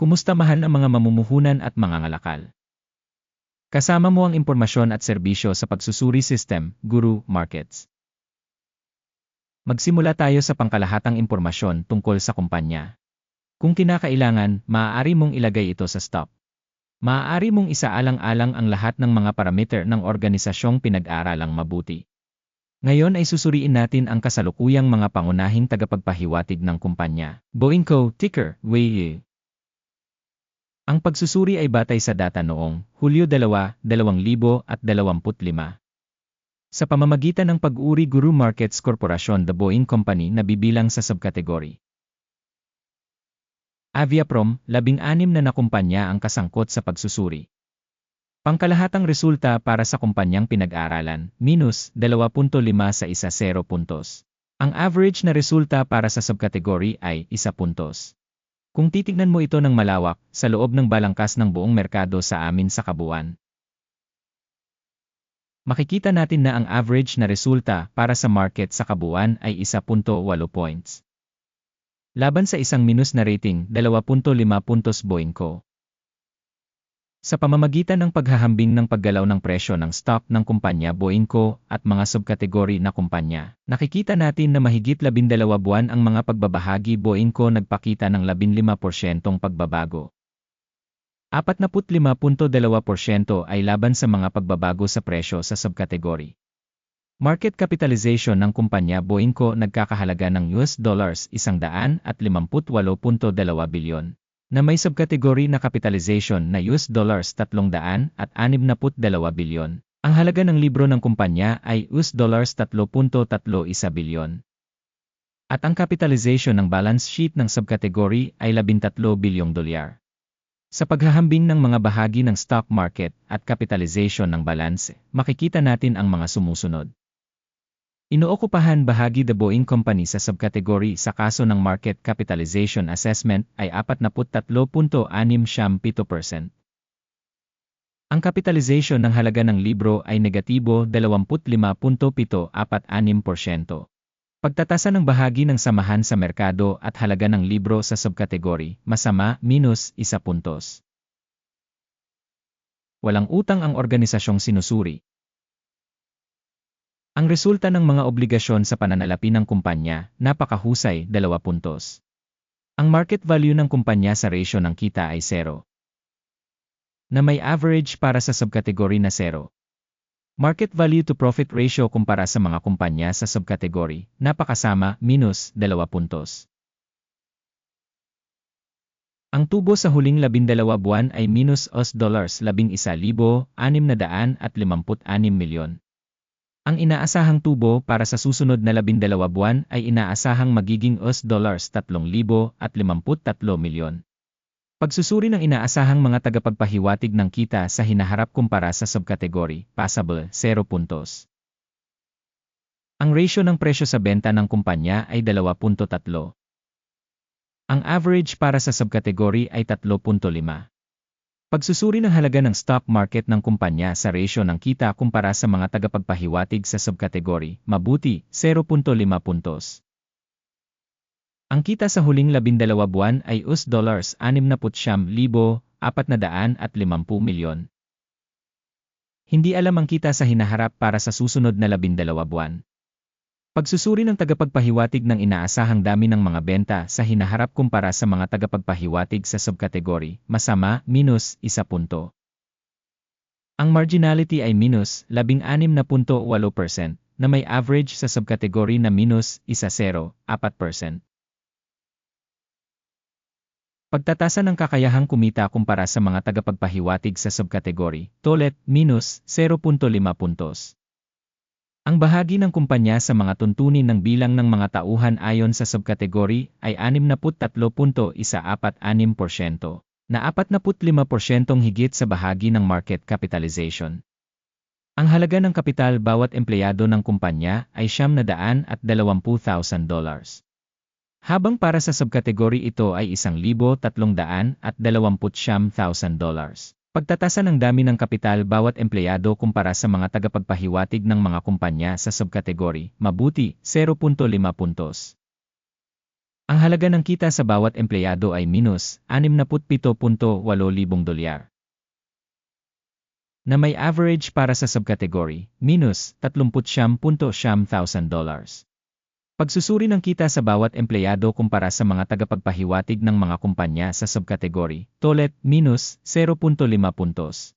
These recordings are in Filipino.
Kumusta mahal ang mga mamumuhunan at mga ngalakal? Kasama mo ang impormasyon at serbisyo sa pagsusuri system, Guru Markets. Magsimula tayo sa pangkalahatang impormasyon tungkol sa kumpanya. Kung kinakailangan, maaari mong ilagay ito sa stop. Maaari mong isaalang-alang ang lahat ng mga parameter ng organisasyong pinag-aralang mabuti. Ngayon ay susuriin natin ang kasalukuyang mga pangunahing tagapagpahiwatig ng kumpanya. Boeing Co. Ticker, WAY. Ang pagsusuri ay batay sa data noong Hulyo 2, 2025. Sa pamamagitan ng pag-uri Guru Markets Corporation The Boeing Company na bibilang sa subkategory. Aviaprom, labing-anim na nakumpanya ang kasangkot sa pagsusuri. Pangkalahatang resulta para sa kumpanyang pinag-aralan, minus 2.5 sa isa 0 puntos. Ang average na resulta para sa subkategory ay 1 puntos. Kung titignan mo ito ng malawak, sa loob ng balangkas ng buong merkado sa amin sa kabuuan, makikita natin na ang average na resulta para sa market sa kabuuan ay 1.8 points. Laban sa isang minus na rating, 2.5 puntos Boeing Co. Sa pamamagitan ng paghahambing ng paggalaw ng presyo ng stock ng kumpanya Boeing Co. at mga subkategory na kumpanya, nakikita natin na mahigit 12 buwan ang mga pagbabahagi Boeing Co. nagpakita ng 15% pagbabago. 45.2% ay laban sa mga pagbabago sa presyo sa subkategory. Market capitalization ng kumpanya Boeing Co. nagkakahalaga ng US dollars 158.2 bilyon na may subkategory na capitalization na US dollars 300 at 62 bilyon. Ang halaga ng libro ng kumpanya ay US dollars 3.31 bilyon. At ang capitalization ng balance sheet ng subkategory ay 13 bilyong dolyar. Sa paghahambing ng mga bahagi ng stock market at capitalization ng balance, makikita natin ang mga sumusunod. Inookupahan bahagi The Boeing Company sa subkategory sa kaso ng Market Capitalization Assessment ay 43.67%. Ang capitalization ng halaga ng libro ay negatibo 25.746%. Pagtatasa ng bahagi ng samahan sa merkado at halaga ng libro sa subkategory, masama, minus, isa puntos. Walang utang ang organisasyong sinusuri. Ang resulta ng mga obligasyon sa pananalapi ng kumpanya, napakahusay, 2 puntos. Ang market value ng kumpanya sa ratio ng kita ay 0. Na may average para sa subkategory na 0. Market value to profit ratio kumpara sa mga kumpanya sa subkategory, napakasama, minus 2 puntos. Ang tubo sa huling 12 buwan ay minus OS dollars 11,656 milyon. Ang inaasahang tubo para sa susunod na 12 buwan ay inaasahang magiging US dollars 3,053 milyon. Pagsusuri ng inaasahang mga tagapagpahiwatig ng kita sa hinaharap kumpara sa subkategory, passable, 0 puntos. Ang ratio ng presyo sa benta ng kumpanya ay 2.3. Ang average para sa subkategory ay 3.5. Pagsusuri ng halaga ng stock market ng kumpanya sa ratio ng kita kumpara sa mga tagapagpahiwatig sa subkategory, mabuti, 0.5 puntos. Ang kita sa huling 12 buwan ay US dollars 69,450 milyon. Hindi alam ang kita sa hinaharap para sa susunod na 12 buwan. Pagsusuri ng tagapagpahiwatig ng inaasahang dami ng mga benta sa hinaharap kumpara sa mga tagapagpahiwatig sa subkategory, masama, minus, isa punto. Ang marginality ay minus 16.8% na may average sa subkategory na minus 1.0, 4%. Pagtatasa ng kakayahang kumita kumpara sa mga tagapagpahiwatig sa subkategory, tolet, minus 0.5 puntos. Ang bahagi ng kumpanya sa mga tuntunin ng bilang ng mga tauhan ayon sa subkategory ay 63.146%, na 45% higit sa bahagi ng market capitalization. Ang halaga ng kapital bawat empleyado ng kumpanya ay siyam na daan at 20,000 dollars. Habang para sa subkategory ito ay 1,300 at 20,000 dollars. Pagtatasa ng dami ng kapital bawat empleyado kumpara sa mga tagapagpahiwatig ng mga kumpanya sa subkategory, mabuti, 0.5 puntos. Ang halaga ng kita sa bawat empleyado ay minus 67.8 libong dolyar. Na may average para sa subcategory, minus 30.7 thousand dollars. Pagsusuri ng kita sa bawat empleyado kumpara sa mga tagapagpahiwatig ng mga kumpanya sa subcategory, tolet, minus 0.5 puntos.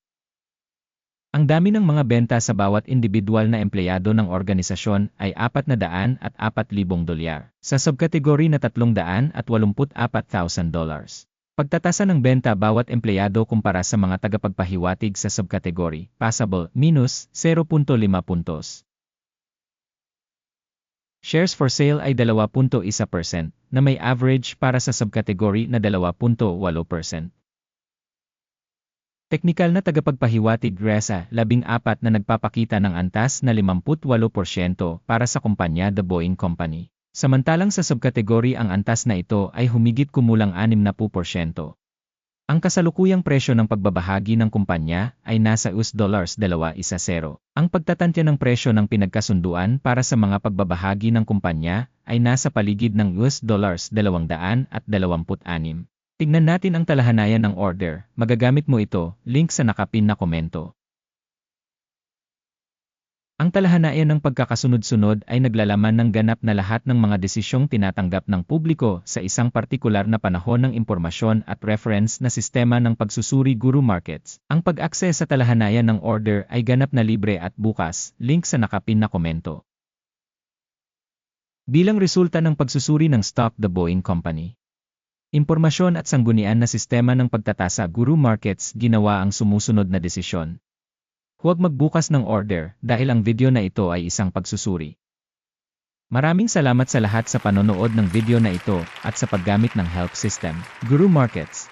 Ang dami ng mga benta sa bawat individual na empleyado ng organisasyon ay 400 at 4,000 dolyar, sa subkategory na 300 at 84,000 dollars. Pagtatasa ng benta bawat empleyado kumpara sa mga tagapagpahiwatig sa subkategory, passable, minus 0.5 puntos. Shares for sale ay 2.1% na may average para sa subkategory na 2.8%. Teknikal na tagapagpahiwatig RESA, labing apat na nagpapakita ng antas na 58% para sa kumpanya The Boeing Company. Samantalang sa subkategory ang antas na ito ay humigit kumulang 60%. Ang kasalukuyang presyo ng pagbabahagi ng kumpanya ay nasa US dollars 2.10. Ang pagtatantya ng presyo ng pinagkasunduan para sa mga pagbabahagi ng kumpanya ay nasa paligid ng US dollars 226. Tignan natin ang talahanayan ng order. Magagamit mo ito, link sa nakapin na komento. Ang talahanayan ng pagkakasunod-sunod ay naglalaman ng ganap na lahat ng mga desisyong tinatanggap ng publiko sa isang partikular na panahon ng impormasyon at reference na sistema ng pagsusuri Guru Markets. Ang pag-akses sa talahanayan ng order ay ganap na libre at bukas, link sa nakapin na komento. Bilang resulta ng pagsusuri ng stock The Boeing Company. Impormasyon at sanggunian na sistema ng pagtatasa Guru Markets ginawa ang sumusunod na desisyon. Huwag magbukas ng order dahil ang video na ito ay isang pagsusuri. Maraming salamat sa lahat sa panonood ng video na ito at sa paggamit ng help system, Guru Markets.